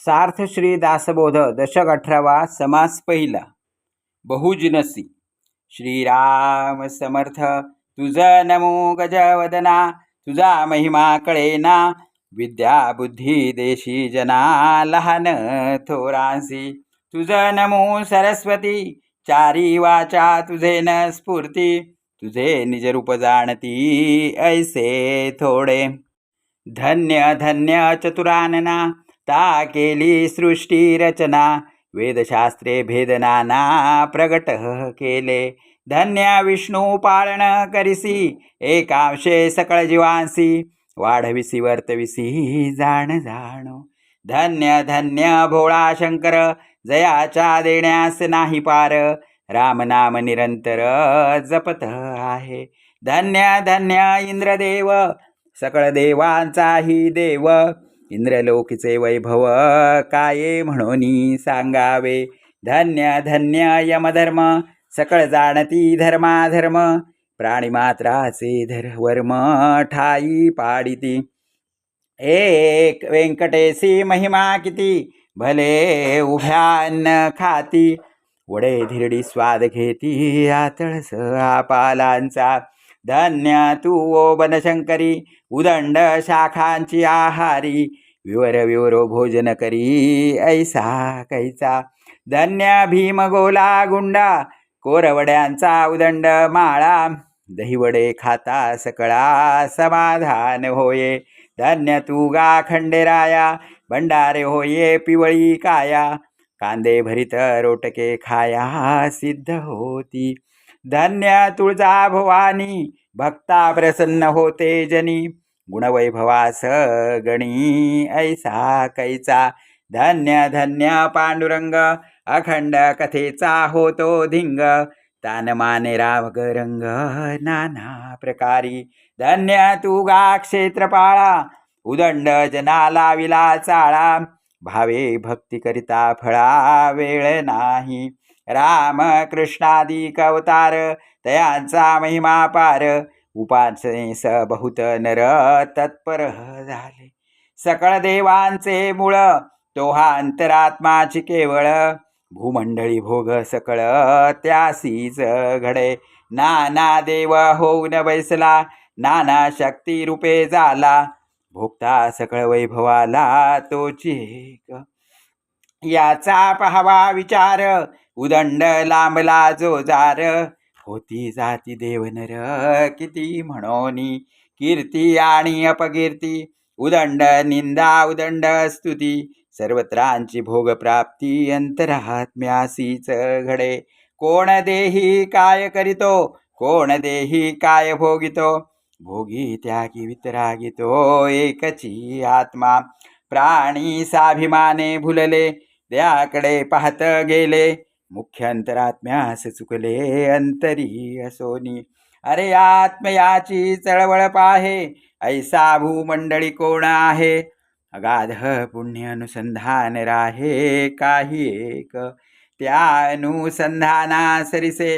सार्थ श्री दासबोध दशक अठरावा समास पहिला. बहुजिनसी. श्रीराम समर्थ तुझ नमो गजवदना तुझा महिमा कळेना. विद्या बुद्धी देशी जना लहान थोरांसी. तुझ नमो सरस्वती चारी वाचा तुझे न स्फूर्ती. तुझे निजरूप जाणती ऐसे थोडे. धन्य धन्य चतुरानना ता केली सृष्टी रचना. वेदशास्त्रे भेदनाना प्रगट केले. धन्या विष्णू पाळण करिसी एकांशे सकळ जीवांसी. वाढविसी वर्तविसी जाण जाणो. धन्य धन्य भोळा शंकर जयाच्या देण्यास नाही पार. रामनाम निरंतर जपत आहे. धन्य धन्य इंद्रदेव सकळ देवांचाही देव. इंद्रलोकीचे वैभव काय म्हणून सांगावे? धन्य धन्य यमधर्म सकळ जाणती धर्माधर्म प्राणीमात्राचे धर्वर्म ठाई पाडिती. एक व्यंकटेशी महिमा किती भले उभ्यान्न खाती. वडे धिरडी स्वाद घेती आतळस आपालांचा. धन्य तू ओ बनशंकरी उदंड शाखांची आहारी. विवर विवरो भोजन करी ऐसा कैसा. धन्य भीम गोला गुंडा कोरवड्यांचा उदंड माळा. दहीवडे खाता सकळा समाधान होये. धन्य तू गा खंडेराया भंडारे होये पिवळी काया. कांदे भरित रोटके खाया सिद्ध होती. धन्य तुळजा भवानी भक्ता प्रसन्न होते जनी. गुणवैभवास गणी ऐसा कैचा धन्य धन्य पांडुरंग अखंड कथेचा होतो धिंग. तानमाने रामगरंग नाना प्रकारी. धन्य तू गा क्षेत्रपाळा उदंड जनाला विला चाळा भावे भक्ती करिता फळा वेळ नाही. राम कृष्णादिक अवतार तयांचा महिमा पार. उपासनेस बहुत नर तत्पर झाले. सकळ देवांचे मूळ तो हा अंतरात्माची केवळ. भूमंडळी भोग सकळ त्यासीच घडे. नाना देव होऊन बैसला नाना शक्ती रूपे झाला भोगता सकळ वैभवाला तोची एक. याचा पहावा विचार उदंड लांबला जो जार. होती जाती देवनर किती म्हणोनी. कीर्ती आणि अपकीर्ती. उदंड निंदा उदंड स्तुती. सर्वत्रांची भोगप्राप्ती अंतरात्म्यासीच घडे. कोण देही काय करीतो? कोण देही काय भोगितो? भोगी त्यागी वितरागितो एकची आत्मा. प्राणी साभिमाने भुलले त्याकडे पाहत गेले. मुख्य अंतरात्म्यास चुकले अंतरी असोनी अरे आत्मयाची चळवळ पाहे ऐसा भूमंडळी कोण आहे? अगाध पुण्य अनुसंधान राहे काही एक। त्या अनुसंधाना सरिसे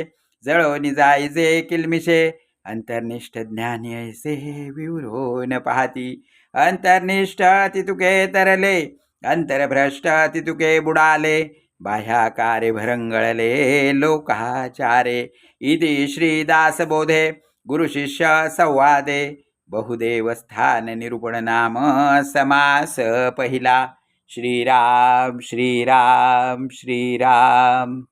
जळोनी जायजे किलमिशे। अंतर्निष्ठ ज्ञानी ऐसे विवरून पाहती। अंतर्निष्ठ तितुके तरले अंतरभ्रष्ट तितुके बुडाले। बाह्याकारे भरंगळले लोकाचारे. इति श्रीदासबोधे गुरुशिष्य संवादे. बहुदेवस्थान निरूपण नाम समास पहिला. श्रीराम श्रीराम श्रीराम.